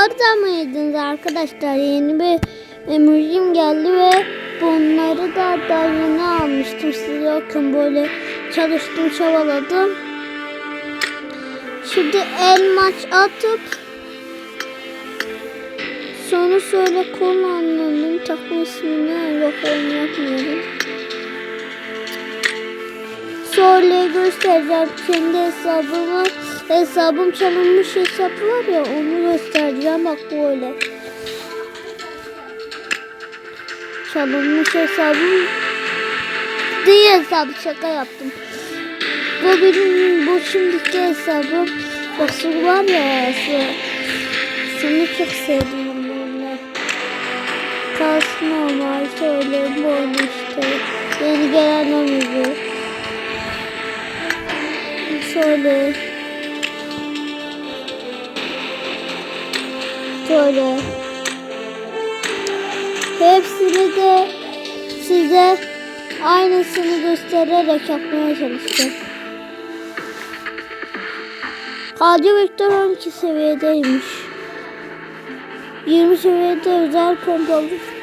orada mıydınız arkadaşlar? Yeni bir emojim geldi ve bunları da daha almıştım. Siz yokken böyle çalıştım çabaladım. Şimdi el maç atıp sonra söyle kullanmanın takma ismini yok onu yapmıyorum. Sonra göstereceğim kendi hesabımı. Hesabım çalınmış hesap var ya onu göstereceğim bak böyle. Çalınmış hesabım değil hesabı şaka yaptım. Bu benim bu şimdiki hesabım. Bak su var ya. Seni çok sevdim böyle. Kalsın normal şöyle böyle işte. Yeni gelen amigo. Şöyle. Şöyle. Hepsini de size aynısını göstererek yapmaya çalışacağım. Radyo vektör 12 seviyedeymiş. 20 seviyede özel pompalı.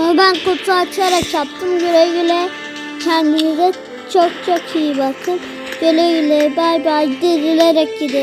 Bunu ben kutu açarak yaptım. Güle güle. Kendinize çok çok iyi bakın. Güle güle. Bay bay. Dirilerek gidelim.